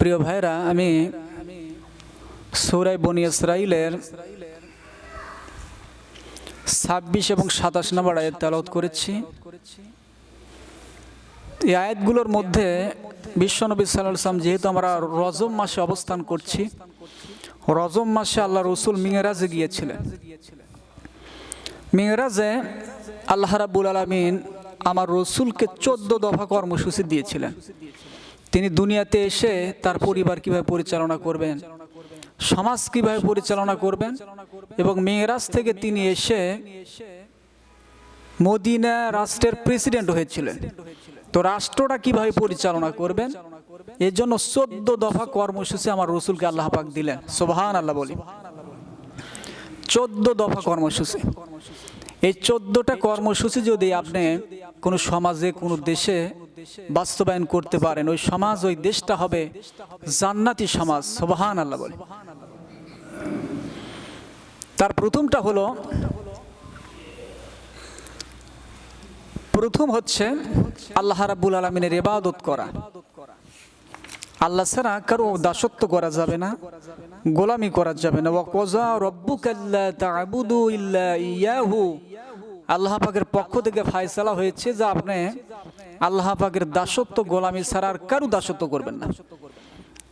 প্রিয় ভাইরা আমি সৌরাই বনি ইসরাইলের ছাব্বিশ এবং সাতাশ নম্বর আয়াত তেলাওত করেছি। এই আয়াতগুলোর মধ্যে বিশ্বনবী সাল্লাম যেহেতু আমরা রজম মাসে অবস্থান করছি রজম মাসে আল্লাহ রসুল মিংরাজে গিয়েছিলেন। মিংরাজে আল্লাহ রাবুল আলমিন আমার রসুলকে চোদ্দ দফা কর্মসূচি দিয়েছিলেন। তিনি দুনিয়াতে এসে তার পরিবার কীভাবে পরিচালনা করবেন, সমাজ কীভাবে পরিচালনা করবেন এবং মেয়েরাজ থেকে তিনি এসে মদিনা রাষ্ট্রের প্রেসিডেন্ট হয়েছিলেন। তো রাষ্ট্রটা কীভাবে পরিচালনা করবেন এর জন্য চোদ্দ দফা কর্মসূচি আমার রসুলকে আল্লাহ পাক দিলেন। সোভান আল্লাহ বলি। চোদ্দ দফা কর্মসূচি। এই চোদ্দটা কর্মসূচি যদি আপনি কোনো সমাজে, কোনো দেশে বাস্তবায়ন করতে পারেন। ওই সমাজ, ওই দেশটা হবে জান্নাতি সমাজ সোবাহান আল্লাহ বলে। তার প্রথমটা হলো, প্রথম হচ্ছে আল্লাহ রাব্বুল আলমিনের ইবাদত করা। আল্লাহ ছাড়া কারও দাসত্ব করা যাবে না, গোলামি করা যাবে না। ওয়াকজা রব্বুকাল্লা তা'বুদু ইল্লা ইয়াহু। আল্লাহ পাকের পক্ষ থেকে ফায়সালা হয়েছে যে আপনি আল্লাহ পাকের দাসত্ব গোলামি ছাড়া আর কারও দাসত্ব করবেন না।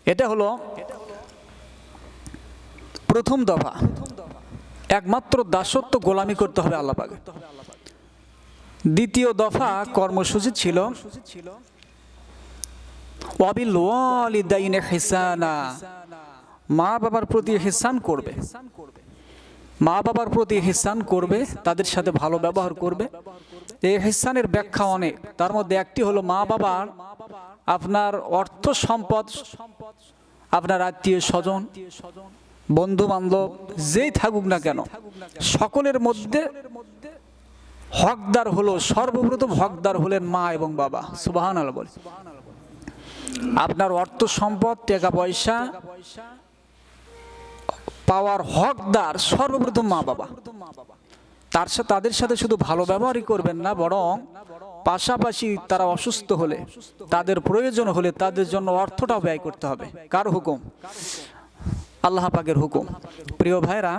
এটা হলো প্রথম দফা। একমাত্র দাসত্ব গোলামি করতে হবে আল্লাহ পাকে। দ্বিতীয় দফা কর্মসূচি ছিল হিসানা। মা বাবার প্রতি হিসান করবে। মা বাবার প্রতি হিসান করবে, তাদের সাথে ভালো ব্যবহার করবে। এই হিসানের ব্যাখ্যা অনেক। তার মধ্যে একটি হলো মা বাবার আপনার অর্থ সম্পদ, আপনার আত্মীয় স্বজন, বন্ধু বান্ধব, যেই থাকুক না কেন, সকলের মধ্যে হকদার হলো, সর্বপ্রথম হকদার হলেন মা এবং বাবা। আল্লাহ বলে। আপনার অর্থ সম্পদ, টাকা পয়সা পাওয়ার হকদার সর্বপ্রথম মা বাবা। তার সাথে তাদের সাথে শুধু ভালো ব্যবহারই করবেন না, বরং পাশাপাশি তারা অসুস্থ হলে, তাদের প্রয়োজন হলে তাদের জন্য অর্থটাও ব্যয় করতে হবে। কার হুকুম? আল্লাহ পাকের হুকুম। প্রিয় ভাইরা,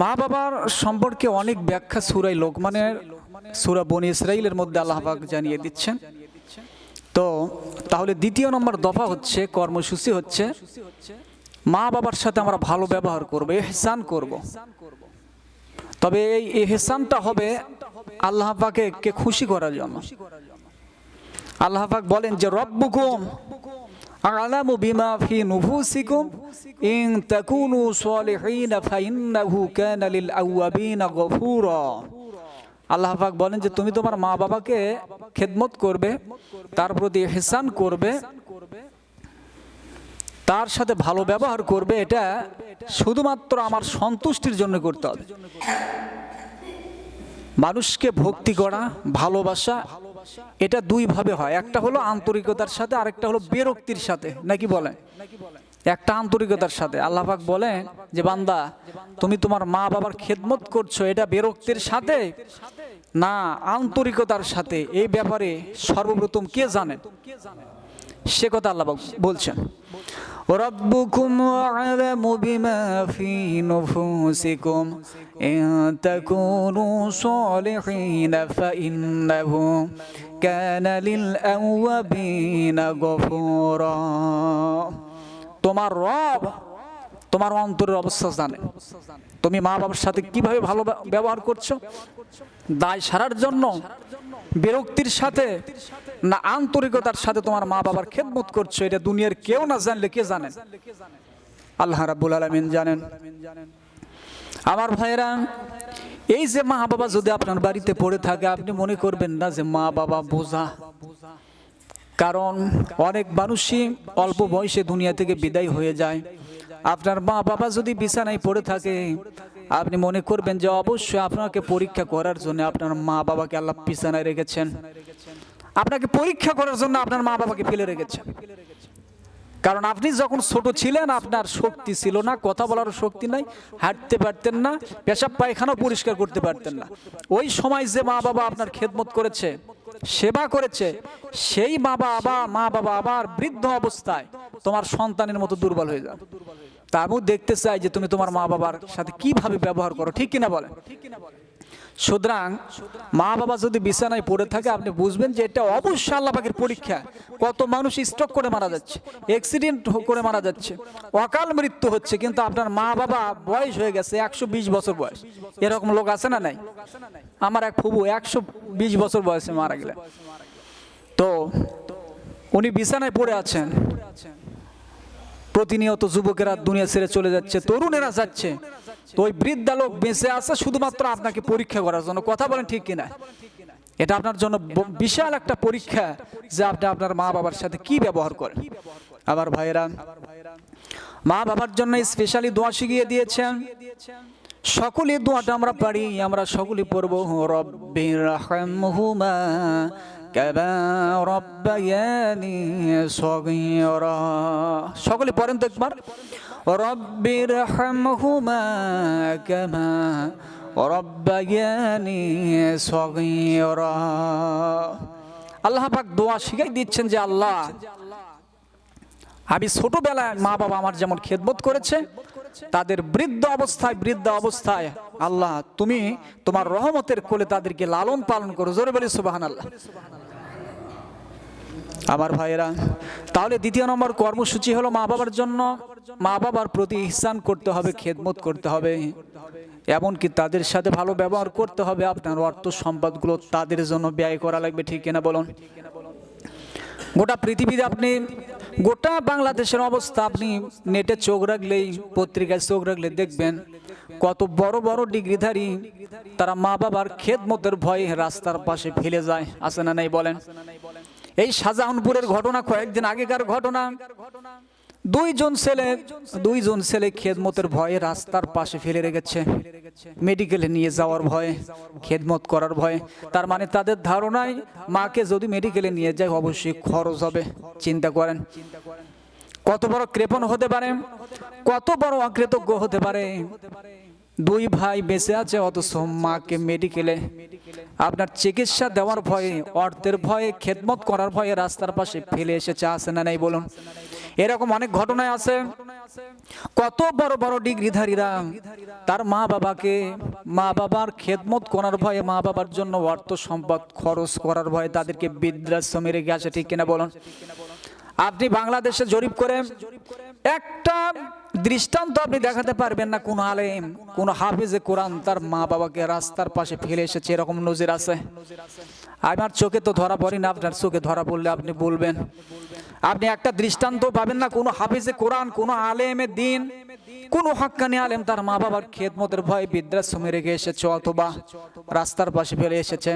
মা বাবার সম্পর্কে অনেক ব্যাখ্যা সুরাই লোকমানের, সুরা বনি ইসরাইলের মধ্যে আল্লাহ পাক জানিয়ে দিচ্ছেন। তো তাহলে দ্বিতীয় নম্বর দফা হচ্ছে, কর্মসূচি হচ্ছে মা বাবার সাথে আমরা ভালো ব্যবহার করব, এহসান করব। তবে এই এহসানটা হবে আল্লাহ পাকে কে খুশি করার জন্য। আল্লাহ পাক বলেন যে, রব্বুকুম আলামু বিমা ফি নুফুসিকুম, ইন তাকুনু সালিহিন ফাইন্নাহু কানা লিল আওয়াবিনা গফুরা। আল্লাহ পাক বলেন যে, তুমি তোমার মা বাবাকে খেদমত করবে, তার প্রতি হেসান করবে তার সাথে ভালো ব্যবহার করবে, এটা শুধুমাত্র আমার সন্তুষ্টির জন্য করতে হবে। মানুষকে ভক্তি করা, ভালোবাসা, এটা দুই ভাবে হয়। একটা হলো আন্তরিকতার সাথে, আরেকটা হলো বিরক্তির সাথে। নাকি বলেন? একটা আন্তরিকতার সাথে। আল্লাহ পাক বলেন যে, বান্দা, তুমি তোমার মা বাবার খেদমত করছ, এটা বিরক্তির সাথে না আন্তরিকতার সাথে? এই ব্যাপারে সর্বপ্রথম কে জানেন সে কথা আল্লাহ পাক বলছেন ربكم أعلم بما في نفوسكم إن تكونوا صالحين فإنه كان للأوابين غفورا তোমার রব তোমার অন্তরের অবস্থা জানে তুমি মা বাবার সাথে কিভাবে ভালো ব্যবহার করছো দায় সারার জন্য বিরক্তির সাথে না আন্তরিকতার সাথে তোমার মা বাবার খেদমত করছ, এটা দুনিয়ার কেউ না জানলে কে জানেন আল্লাহ রাব্বুল আলামিন জানেন। আমার ভাইরা এই যে মা বাবা যদি আপনার বাড়িতে পড়ে থাকে, আপনি মনে করবেন না যে মা বাবা বোঝা। কারণ অনেক মানুষই অল্প বয়সে দুনিয়া থেকে বিদায় হয়ে যায়। আপনার মা বাবা যদি বিছানায় পড়ে থাকে আপনি মনে করবেন যে অবশ্যই আপনাকে পরীক্ষা করার জন্য আপনার মা বাবাকে আল্লাহ বিছানায় রেখেছেন। আপনাকে পরীক্ষা করার জন্য আপনার মা বাবাকে ফেলে রেখেছেন। কারণ আপনি যখন ছোট ছিলেন, আপনার শক্তি ছিল না, কথা বলার শক্তি নাই, হাঁটতে পারতেন না, পেশাব পায়খানাও পরিষ্কার করতে পারতেন না। ওই সময় যে মা বাবা আপনার খেদমত করেছে, সেবা করেছে, সেই বাবা মা বাবা আবার বৃদ্ধ অবস্থায় তোমার সন্তানের মতো দুর্বল হয়ে যাবে। তা আমিও দেখতে চাই যে তুমি তোমার মা বাবার সাথে কীভাবে ব্যবহার করো, ঠিক কিনা বলে? সুতরাং মা বাবা যদি বিছানায় পড়ে থাকে, আপনি বুঝবেন যে এটা অবশ্যই আল্লাহ পাকের পরীক্ষা। কত মানুষ স্ট্রোক করে মারা যাচ্ছে অ্যাক্সিডেন্ট করে মারা যাচ্ছে, অকাল মৃত্যু হচ্ছে, কিন্তু আপনার মা বাবা বয়স হয়ে গেছে একশো বিশ বছর বয়স। এরকম লোক আছে না নাই? আমার এক ফুবু একশো বিশ বছর বয়সে মারা গেলেন। তো উনি বিছানায় পড়ে আছেন। প্রতিনিয়ত যুবকেরা দুনিয়া ছেড়ে চলে যাচ্ছে, তরুণেরা যাচ্ছে। তো ওই বৃদ্ধা লোক বেঁচে আছে শুধুমাত্র আপনাকে পরীক্ষা করার জন্য। কথা বলেন ঠিক কিনা? এটা আপনার জন্য বিশাল একটা পরীক্ষা যে আপনি আপনার মা বাবার সাথে কি ব্যবহার করেন। আবার ভাইরা মা বাবার জন্য স্পেশালি দোয়া শিখিয়ে দিয়েছেন। সকলে দোয়াটা আমরা পারি, আমরা সকলে পড়ব রব্বির রাহমহুমা কামা রব্বায়ানি সগীরা সকলে পড়েন তো একবার। রব্বির রাহমহুমা কামা রব্বায়ানি সগীরা। আল্লাহ পাক দোয়া শিখাই দিচ্ছেন যে আল্লাহ, আমি ছোটবেলায় মা বাবা আমার যেমন খেদমত করেছে, তাদের বৃদ্ধ অবস্থায় বৃদ্ধ অবস্থায় আল্লাহ, তুমি তোমার রহমতের কোলে তাদেরকে লালন পালন করো। জোরে বলি সুবাহান আল্লাহ আমার ভাইয়েরা, তাহলে দ্বিতীয় নম্বর কর্মসূচি হলো মা বাবার জন্য, মা বাবার প্রতি ইহসান করতে হবে, খেদমত করতে হবে, এমনকি তাদের সাথে ভালো ব্যবহার করতে হবে, আপনার অর্থ সম্পদগুলো তাদের জন্য ব্যয় করা লাগবে, ঠিক কিনা বলুন? গোটা পৃথিবীতে আপনি, গোটা বাংলাদেশের অবস্থা আপনি নেটে চোখ রাখলেই, পত্রিকায় চোখ রাখলে দেখবেন, কত বড় বড় ডিগ্রিধারী তারা মা বাবার খেদমতের ভয়ে রাস্তার পাশে ফেলে যায়, আছে না নাই বলেন? এই শাহজাহানপুরের ঘটনা কয়েকদিন আগেকার ঘটনা। দুইজন ছেলে দুইজন ছেলে খেদমতের ভয়ে রাস্তার পাশে ফেলে রেখেছে। মেডিকেলে নিয়ে যাওয়ার ভয়ে, খেদমত করার ভয়ে। তার মানে তাদের ধারণায় মাকে যদি মেডিকেলে নিয়ে যায়, অবশ্যই খরচ হবে, চিন্তা করেন। কত বড় কৃপণ হতে পারে, কত বড় অকৃতজ্ঞ হতে পারে। দুই ভাই বেঁচে আছে, অথচ মাকে মেডিকেলে আপনার চিকিৎসা দেওয়ার ভয়ে, অর্থের ভয়ে, খেদমত করার ভয়ে রাস্তার পাশে ফেলে এসেছে, আছে না নাই বলুন? এরকম অনেক ঘটনায় আছে। কত বড় বড় ডিগ্রিধারীরা, তার মা বাবাকে, মা বাবার খেদমত করার ভয়ে, মা বাবার জন্য অর্থ সম্পদ খরচ করার ভয়ে তাদেরকে বৃদ্ধাশ্রমে রেখে আসে ঠিক কিনা বলুন? আপনি বাংলাদেশে জরিপ করে, একটা দৃষ্টান্ত আপনি দেখাতে পারবেন না কোন আলেম, কোন হাফিজে কোরআন তার মা বাবাকে রাস্তার পাশে ফেলে এসেছে, এরকম নজির আছে? আমার চোখে তো ধরা পড়ি না, আপনার চোখে ধরা পড়লে আপনি বলবেন। আপনি একটা দৃষ্টান্ত পাবেন না কোনো হাফিজে কোরআন, কোনো আলেমে দিন, কোন হক্কানি আলেম তার মা বাবার খেদমতের ভয়ে বৃদ্ধাশ্রমে রেখে এসেছে অথবা রাস্তার পাশে ফেলে এসেছে।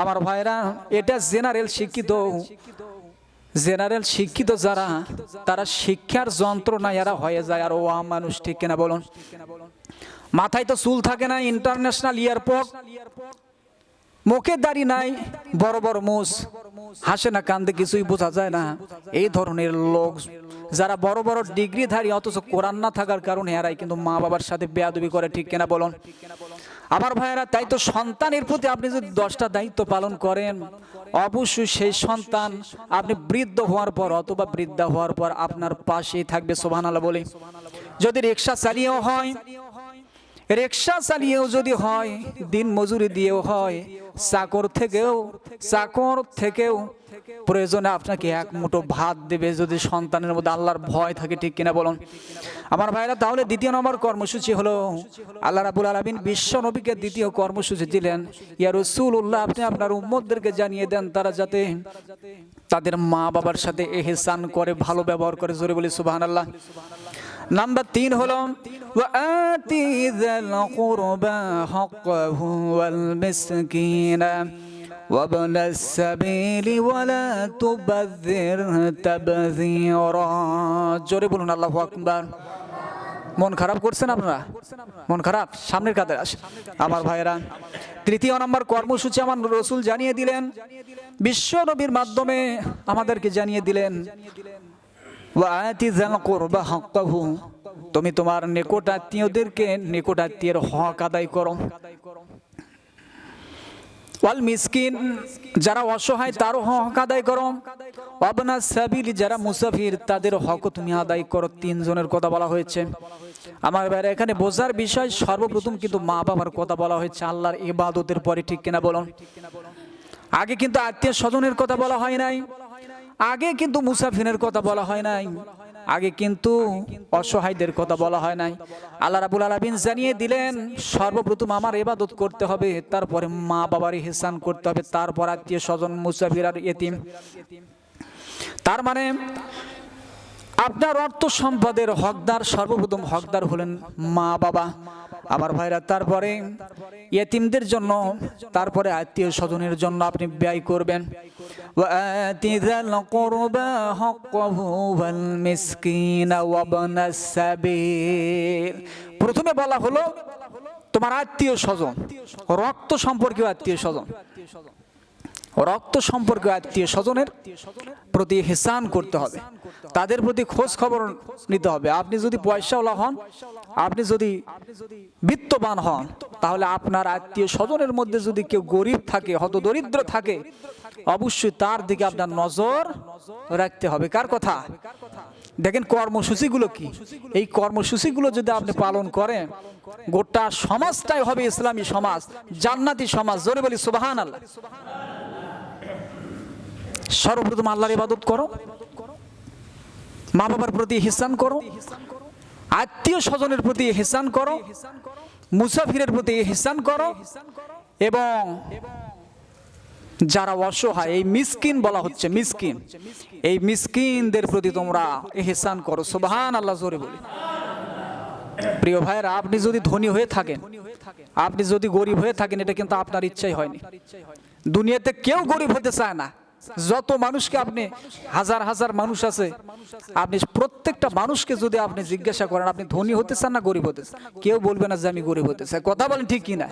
আমার ভাইরা, এটা জেনারেল শিক্ষিত জেনারেল শিক্ষিত যারা, তারা শিক্ষার যন্ত্রণা এরা হয়ে যায়। আর ও আম মানুষ, ঠিক কিনা বলুন? মাথায় তো চুল থাকে না ইন্টারন্যাশনাল এয়ারপোর্ট মুখে দাড়ি নাই, বড় বড় মুস। হাসে না, কান্দে, কিছুই বোঝা যায় না। এই ধরনের লোক, যারা বড় বড় ডিগ্রিধারী, অথচ কোরআন না থাকার কারণে এরাই কিন্তু মা বাবার সাথে বেয়াদবি করে, ঠিক কিনা বলুন? আমার ভাইয়েরা, তাই তো সন্তানের প্রতি আপনি যদি দশটা দায়িত্ব পালন করেন, অবশ্যই সেই সন্তান আপনি বৃদ্ধ হওয়ার পর অথবা বৃদ্ধা হওয়ার পর আপনার পাশেই থাকবে সোভানালা বলে। যদি রিক্সা চালিয়েও হয় রিক্সা চালিয়েও যদি হয়, দিন মজুরি দিয়েও হয়, চাকর থেকেও চাকর থেকেও প্রয়োজনে আপনাকে এক মুঠো ভাত দেবে যদি সন্তানের মধ্যে আল্লাহর ভয় থাকে, ঠিক কিনা বলুন? আমার ভাইরা, তাহলে দ্বিতীয় নম্বর কর্মসূচি হলো, আল্লাহ রাবুল আলমিন বিশ্ব নবীকে দ্বিতীয় কর্মসূচি দিলেন। ইয়া রসুল উল্লাহ আপনি আপনার উম্মদদেরকে জানিয়ে দেন, তারা যাতে তাদের মা বাবার সাথে এহেসান করে, ভালো ব্যবহার করে, জোরে বলি সুবাহ আল্লাহ নাম্বার তিন হলো وآتي ذا القربى حقه والمسكين وابن السبيل ولا تبذر تبذيرا জোরে বলুন আল্লাহু আকবার মন খারাপ করছেন আপনারা মন খারাপ সামনের কাতে আসে আমার ভাইয়েরা তৃতীয় নম্বর কর্মসূচি আমার রসুল জানিয়ে দিলেন বিশ্ব নবীর মাধ্যমে আমাদেরকে জানিয়ে দিলেন ওয়াতি যাল তুমি তোমার নিকট আত্মীয়দেরকে নিকট আত্মীয়ের হক আদায় করো। মিসকিন, যারা অসহায়, তারও হক আদায় করো। অবনা সাবিল, যারা মুসাফির, তাদের হক তুমি আদায় করো। তিনজনের কথা বলা হয়েছে। আমার বাইরে এখানে বোঝার বিষয়, সর্বপ্রথম কিন্তু মা বাবার কথা বলা হয়েছে। আল্লাহর ইবাদতের পরে ঠিক কিনা বলুন? আগে কিন্তু আত্মীয় স্বজনের কথা বলা হয় নাই। আগে কিন্তু মুসাফিরের কথা বলা হয় নাই। আগে কিন্তু অসহায়দের কথা বলা হয় নাই। আল্লাহ রাবুল আলমিন জানিয়ে দিলেন, সর্বপ্রথম আমার এবাদত করতে হবে, তারপরে মা বাবার হেসান করতে হবে, তারপর আত্মীয় স্বজন, মুসাফির আর এতিম তার মানে আপনার অর্থ সম্পদের হকদার, সর্বপ্রথম হকদার হলেন মা বাবা। আবার ভাইরা, তারপরে ইয়েতিমদের জন্য, তারপরে আত্মীয় স্বজনের জন্য আপনি ব্যয় করবেন। প্রথমে বলা হলো তোমার আত্মীয় স্বজন, রক্ত সম্পর্কীয় আত্মীয় স্বজন। রক্ত সম্পর্কে আত্মীয় স্বজনের প্রতি হেসান করতে হবে। তাদের প্রতি খোঁজ খবর নিতে হবে। আপনি যদি পয়সাওয়ালা হন, আপনি যদি বিত্তবান হন, তাহলে আপনার আত্মীয় স্বজনের মধ্যে যদি কেউ গরিব থাকে হত দরিদ্র থাকে, অবশ্যই তার দিকে আপনার নজর রাখতে হবে। কার কথা? দেখেন কর্মসূচিগুলো কি? এই কর্মসূচিগুলো যদি আপনি পালন করেন, গোটা সমাজটাই হবে ইসলামী সমাজ, জান্নাতি সমাজ। জোরে বলি সুবাহান আল্লাহ সর্বপ্রথম আল্লাহর ইবাদত করো। মা বাবার প্রতি হিসান করো। আত্মীয় স্বজনের প্রতি হিসান করো। মুসাফিরের প্রতি হিসান করো। এবং যারা অসহায়, এই মিসকিন বলা হচ্ছে, মিসকিন। এই মিসকিনদের প্রতি তোমরা এহসান করো। সুবহান আল্লাহ জোরে বলি। প্রিয় ভাইয়েরা, আপনি যদি ধনী হয়ে থাকেন, আপনি যদি গরিব হয়ে থাকেন, এটা কিন্তু আপনার ইচ্ছাই হয়নি। দুনিয়াতে কেউ গরিব হতে চায় না। যত মানুষকে আপনি হাজার হাজার মানুষ আছে আপনি প্রত্যেকটা মানুষকে যদি আপনি জিজ্ঞাসা করেন আপনি ধনী হতে চান না গরিব হতে চান কেউ বলবে না যে আমি গরিব হতে চাই কথা বলেন ঠিক কিনা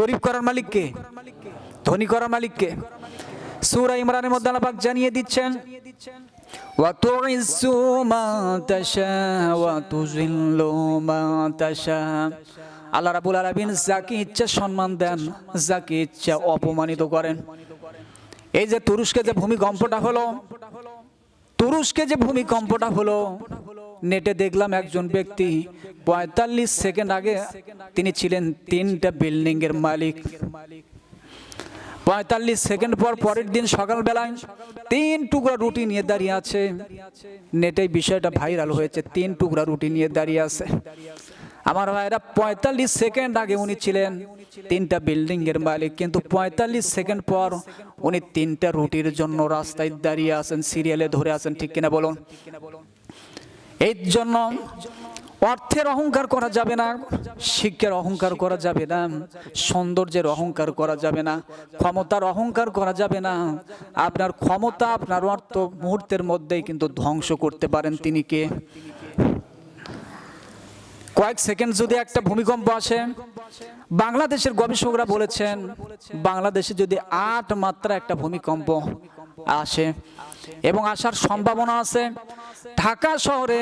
গরিব করার মালিক কে ধনী করার মালিক কে সূরা ইমরানের মধ্যে আল্লাহ পাক জানিয়ে দিচ্ছেন وتعز من تشاء وتذل من تشاء আল্লাহ রাবুল আলামিন যাকে ইচ্ছা সম্মান দেন যাকে ইচ্ছা অপমানিত করেন এই যে তুরস্কে যে ভূমিকম্পটা হলো, তুরস্কে যে ভূমিকম্পটা হলো, নেটে দেখলাম একজন ব্যক্তি পঁয়তাল্লিশ সেকেন্ড আগে তিনি ছিলেন তিনটা বিল্ডিং এর মালিক। পঁয়তাল্লিশ সেকেন্ড পর পরের দিন সকালবেলায় তিন টুকরা রুটি নিয়ে দাঁড়িয়ে আছে। নেটে বিষয়টা ভাইরাল হয়েছে, তিন টুকরা রুটি নিয়ে দাঁড়িয়ে আছে। আমার ভাইরা পঁয়তাল্লিশ সেকেন্ড আগে উনি ছিলেন তিনটা বিল্ডিং এর মালিক, কিন্তু পঁয়তাল্লিশ সেকেন্ড পর উনি তিনটা রুটির জন্য রাস্তায় দাঁড়িয়ে আছেন, সিরিয়ালে ধরে আছেন, ঠিক কিনা বলুন? এই জন্য অর্থের অহংকার করা যাবে না, শিক্ষার অহংকার করা যাবে না, সৌন্দর্যের অহংকার করা যাবে না, ক্ষমতার অহংকার করা যাবে না। আপনার ক্ষমতা, আপনার অর্থ মুহূর্তের মধ্যেই কিন্তু ধ্বংস করতে পারেন। তিনি কে? কয়েক সেকেন্ড যদি একটা ভূমিকম্প আসে, বাংলাদেশের গবেষকরা বলেছেন বাংলাদেশে যদি আট মাত্রা একটা ভূমিকম্প আসে এবং আসার সম্ভাবনা আছে, ঢাকা শহরে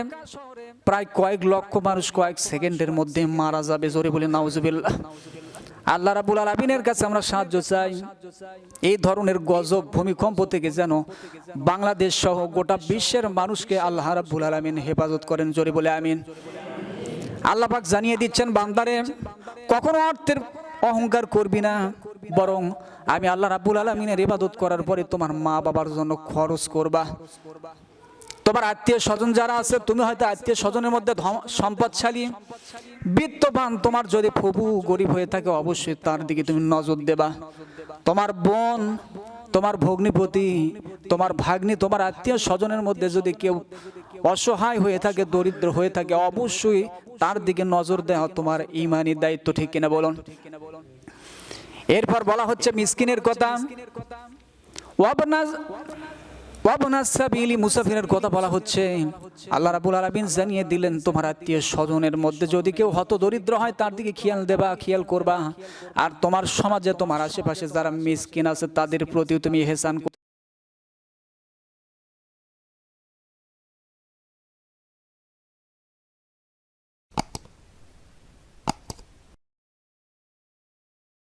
প্রায় কয়েক লক্ষ মানুষ কয়েক সেকেন্ডের মধ্যে মারা যাবে। জোরে বলে, নাউজুবিল্লাহ। আল্লাহ রাবুল আলমিনের কাছে আমরা সাহায্য চাই, এই ধরনের গজব ভূমিকম্প থেকে যেন বাংলাদেশ সহ গোটা বিশ্বের মানুষকে আল্লাহ রাবুল আলমিন হেফাজত করেন। জোরে বলে, আমিন। আল্লাহ পাক জানিয়ে দিচ্ছেন, বান্দারে, কখনো অর্থের অহংকার করবি না। বরং আমি আল্লাহ রাব্বুল আলমিনের ইবাদত করার পরে তোমার মা বাবার জন্য খরচ করবা। তোমার আত্মীয় স্বজন যারা আছে, তুমি হয়তো আত্মীয় স্বজনের মধ্যে সম্পদশালী। বিত্তবান তোমার যদি প্রভু গরিব হয়ে থাকে, অবশ্যই তার দিকে তুমি নজর দেবা। তোমার বোন, তোমার ভগ্নিপতি, তোমার ভাগ্নি, তোমার আত্মীয় স্বজনের মধ্যে যদি কেউ অসহায় হয়ে থাকে, দরিদ্র হয়ে থাকে, অবশ্যই তার দিকে নজর দেওয়া তোমার ইমানি দায়িত্ব ঠিক কিনা বলুন। এরপর বলা হচ্ছে, মিসকিনের কথা। মুসাফিরের কথা বলা হচ্ছে। আল্লাহ রাবুল আলামিন জানিয়ে দিলেন, তোমার আত্মীয় স্বজনের মধ্যে যদি কেউ হত দরিদ্র হয়, তার দিকে খেয়াল দেবা, খেয়াল করবা। আর তোমার সমাজে, তোমার আশেপাশে যারা মিসকিন আছে, তাদের প্রতিও তুমি হেসান